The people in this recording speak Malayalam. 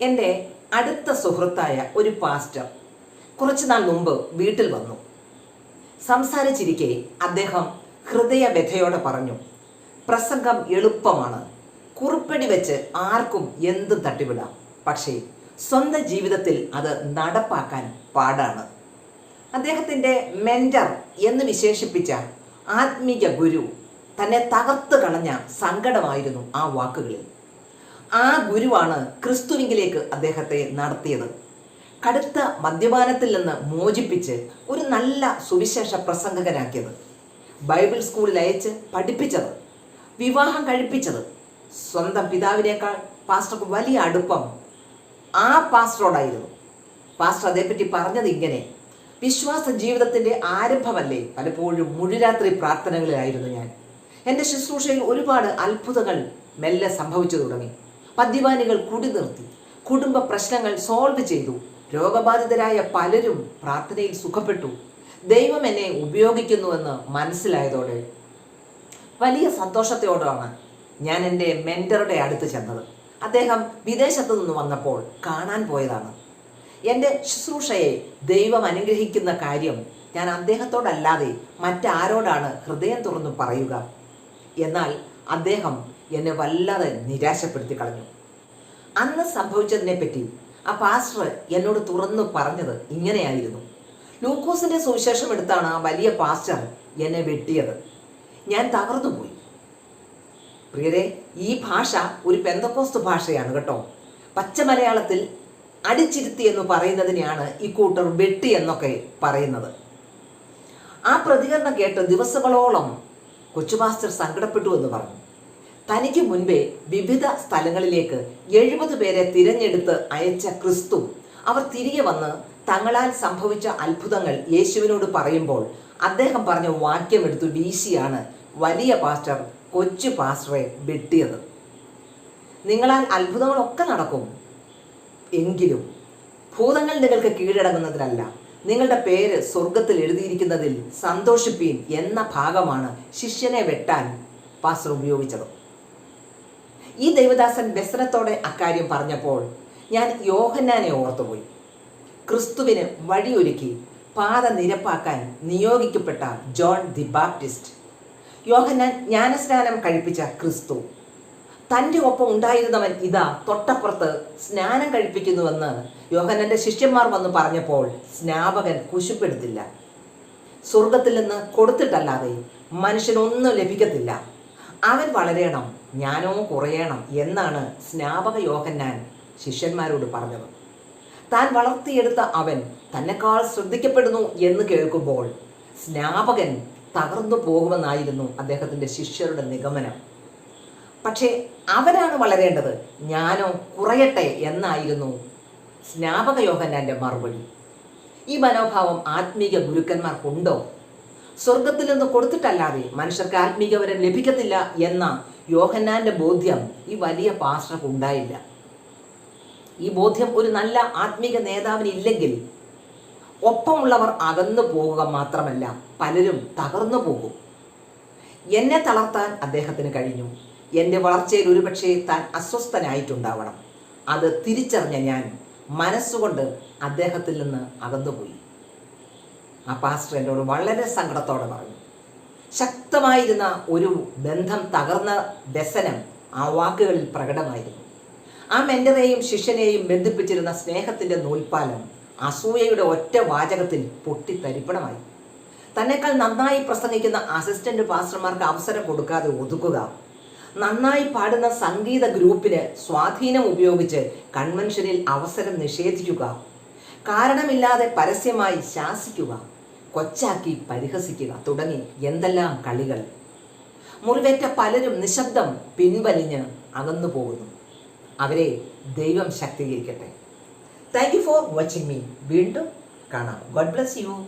എന്റെ അടുത്ത സുഹൃത്തായ ഒരു പാസ്റ്റർ കുറച്ചു നാൾ മുമ്പ് വീട്ടിൽ വന്നു. സംസാരിച്ചിരിക്കെ അദ്ദേഹം ഹൃദയവ്യഥയോടെ പറഞ്ഞു പ്രസംഗം എളുപ്പമാണ്. കുറിപ്പടി വെച്ച് ആർക്കും എന്തും തട്ടിവിടാം. പക്ഷേ സ്വന്തം ജീവിതത്തിൽ അത് നടപ്പാക്കാൻ പാടാണ്. അദ്ദേഹത്തിന്റെ മെന്റർ എന്ന് വിശേഷിപ്പിച്ച ആത്മീയ ഗുരു തന്നെ തകർത്ത് കളഞ്ഞ സങ്കടമായിരുന്നു ആ വാക്കുകളിൽ. ആ ഗുരുവാണ് ക്രിസ്തുവിങ്കിലേക്ക് അദ്ദേഹത്തെ നടത്തിയത്. കടുത്ത മദ്യപാനത്തിൽ നിന്ന് മോചിപ്പിച്ച് ഒരു നല്ല സുവിശേഷ പ്രസംഗകനാക്കിയത്. ബൈബിൾ സ്കൂളിൽ അയച്ച് പഠിപ്പിച്ചത് വിവാഹം കഴിപ്പിച്ചത്. സ്വന്തം പിതാവിനേക്കാൾ പാസ്റ്റർക്ക് വലിയ അടുപ്പം ആ പാസ്റ്ററോടായിരുന്നു. പാസ്റ്റർ അതേപ്പറ്റി പറഞ്ഞത് ഇങ്ങനെ വിശ്വാസ ജീവിതത്തിന്റെ ആരംഭമല്ലേ? പലപ്പോഴും മുഴുരാത്രി പ്രാർത്ഥനകളിലായിരുന്നു ഞാൻ. എന്റെ ശുശ്രൂഷയിൽ ഒരുപാട് അത്ഭുതങ്ങൾ മെല്ലെ സംഭവിച്ചു തുടങ്ങി. മദ്യപാനികൾ കുടി നിർത്തി. കുടുംബ പ്രശ്നങ്ങൾ സോൾവ് ചെയ്തു. രോഗബാധിതരായ പലരും പ്രാർത്ഥനയിൽ സുഖപ്പെട്ടു. ദൈവം എന്നെ ഉപയോഗിക്കുന്നുവെന്ന് മനസ്സിലായതോടെ വലിയ സന്തോഷത്തോടാണ് ഞാൻ എന്റെ മെന്ററുടെ അടുത്ത് ചെന്നത്. അദ്ദേഹം വിദേശത്തു നിന്ന് വന്നപ്പോൾ കാണാൻ പോയതാണ്. എന്റെ ശുശ്രൂഷയെ ദൈവം അനുഗ്രഹിക്കുന്ന കാര്യം ഞാൻ അദ്ദേഹത്തോടല്ലാതെ മറ്റാരോടാണ് ഹൃദയം തുറന്നു പറയുക. എന്നാൽ അദ്ദേഹം എന്നെ വല്ലാതെ നിരാശപ്പെടുത്തി കളഞ്ഞു. അന്ന് സംഭവിച്ചതിനെ പറ്റി ആ പാസ്റ്റർ എന്നോട് തുറന്നു പറഞ്ഞത് ഇങ്ങനെയായിരുന്നു. ലൂക്കോസിന്റെ സുവിശേഷം എടുത്താണ് ആ വലിയ പാസ്റ്റർ എന്നെ വെട്ടിയത്. ഞാൻ തകർന്നുപോയി പ്രിയരെ ഈ ഭാഷ ഒരു പെന്തക്കോസ്ത് ഭാഷയാണ് കേട്ടോ. പച്ച മലയാളത്തിൽ അടിച്ചിരുത്തി എന്ന് പറയുന്നതിനെയാണ് ഈ കൂട്ടർ വെട്ടി എന്നൊക്കെ പറയുന്നത്. ആ പ്രതികരണം കേട്ട് ദിവസങ്ങളോളം കൊച്ചു പാസ്റ്റർ സങ്കടപ്പെട്ടു എന്ന് പറഞ്ഞു. തനിക്ക് മുൻപേ വിവിധ സ്ഥലങ്ങളിലേക്ക് എഴുപത് പേരെ തിരഞ്ഞെടുത്ത് അയച്ച ക്രിസ്തു അവർ തിരികെ വന്ന് തങ്ങളാൽ സംഭവിച്ച അത്ഭുതങ്ങൾ യേശുവിനോട് പറയുമ്പോൾ അദ്ദേഹം പറഞ്ഞ വാക്യം എടുത്തു വീശിയാണ് വലിയ പാസ്റ്റർ കൊച്ചു പാസ്റ്ററെ വെട്ടിയത്. നിങ്ങളാൽ അത്ഭുതങ്ങളൊക്കെ നടക്കും. എങ്കിലും ഭൂതങ്ങൾ നിങ്ങൾക്ക് കീഴടങ്ങുന്നതിലല്ല നിങ്ങളുടെ പേര് സ്വർഗത്തിൽ എഴുതിയിരിക്കുന്നതിൽ സന്തോഷിപ്പീൻ എന്ന ഭാഗമാണ് ശിഷ്യനെ വെട്ടാൻ പാസ്റ്റർ ഉപയോഗിച്ചത്. ഈ ദൈവദാസൻ വ്യസനത്തോടെ അക്കാര്യം പറഞ്ഞപ്പോൾ ഞാൻ യോഹന്നാനെ ഓർത്തുപോയി. ക്രിസ്തുവിന് വഴിയൊരുക്കി പാത നിരപ്പാക്കാൻ നിയോഗിക്കപ്പെട്ട ജോൺ ദി ബാപ്റ്റിസ്റ്റ്. യോഹന്നാൻ ജ്ഞാനസ്നാനം കഴിപ്പിച്ച ക്രിസ്തു. തന്റെ ഒപ്പം ഉണ്ടായിരുന്നവൻ ഇതാ തൊട്ടപ്പുറത്ത് സ്നാനം കഴിപ്പിക്കുന്നുവെന്ന് യോഹനന്റെ ശിഷ്യന്മാർ വന്ന് പറഞ്ഞപ്പോൾ സ്നാപകൻ കുശിപ്പെടുത്തില്ല. സ്വർഗത്തിൽ നിന്ന് കൊടുത്തിട്ടല്ലാതെ മനുഷ്യനൊന്നും ലഭിക്കത്തില്ല. അവൻ വളരേണം ഞാനോ കുറയണം എന്നാണ് സ്നാപക യോഹന്നാൻ ശിഷ്യന്മാരോട് പറഞ്ഞത്. താൻ വളർത്തിയെടുത്ത അവൻ തന്നെക്കാൾ ശ്രദ്ധിക്കപ്പെടുന്നു എന്ന് കേൾക്കുമ്പോൾ സ്നാപകൻ തകർന്നു പോകുമെന്നായിരുന്നു അദ്ദേഹത്തിന്റെ ശിഷ്യരുടെ നിഗമനം. പക്ഷേ അവനാണ് വളരേണ്ടത്. ഞാനോ കുറയട്ടെ എന്നായിരുന്നു സ്നാപക യോഹന്നാന്റെ മറുപടി. ഈ മനോഭാവം ആത്മീക ഗുരുക്കന്മാർക്കുണ്ടോ? സ്വർഗത്തിൽ നിന്ന് കൊടുത്തിട്ടല്ലാതെ മനുഷ്യർക്ക് ആത്മീകവരം ലഭിക്കത്തില്ല എന്ന യോഹന്നാന്റെ ബോധ്യം ഈ വലിയ പാസ്റ്റർക്ക് ഉണ്ടായില്ല ഈ ബോധ്യം ഒരു നല്ല ആത്മീക നേതാവിന് ഇല്ലെങ്കിൽ ഒപ്പമുള്ളവർ അകന്നു പോകുക മാത്രമല്ല പലരും തകർന്നു പോകും. എന്നെ തളർത്താൻ അദ്ദേഹത്തിന് കഴിഞ്ഞു. എന്റെ വളർച്ചയിൽ ഒരുപക്ഷെ താൻ അസ്വസ്ഥനായിട്ടുണ്ടാവണം. അത് തിരിച്ചറിഞ്ഞ ഞാൻ മനസ്സുകൊണ്ട് അദ്ദേഹത്തിൽ നിന്ന് അകന്നുപോയി. ആ പാസ്റ്റർ എന്നോട് വളരെ സങ്കടത്തോടെ പറഞ്ഞു ശക്തമായിരുന്ന ഒരു ബന്ധം തകർന്ന വ്യസനം ആ വാക്കുകളിൽ പ്രകടമായിരുന്നു. ആ മെന്ററെയും ശിഷ്യനെയും ബന്ധിപ്പിച്ചിരുന്ന സ്നേഹത്തിന്റെ നൂൽപ്പാലം അസൂയയുടെ ഒറ്റ വാചകത്തിൽ പൊട്ടിത്തരിപ്പണമായി. തന്നെക്കാൾ നന്നായി പ്രസംഗിക്കുന്ന അസിസ്റ്റന്റ് പാസ്റ്റർമാർക്ക് അവസരം കൊടുക്കാതെ ഒതുക്കുക നന്നായി പാടുന്ന സംഗീത ഗ്രൂപ്പിന് സ്വാധീനം ഉപയോഗിച്ച് കൺവെൻഷനിൽ അവസരം നിഷേധിക്കുക. കാരണമില്ലാതെ പരസ്യമായി ശാസിക്കുക. കൊച്ചാക്കി പരിഹസിക്കുക തുടങ്ങി എന്തെല്ലാം കളികൾ. മുറിവേറ്റ പലരും നിശബ്ദം പിൻവലിഞ്ഞ് അകന്നു പോകുന്നു. അവരെ ദൈവം ശക്തീകരിക്കട്ടെ. Thank you for watching me വീണ്ടും കാണാം. God bless you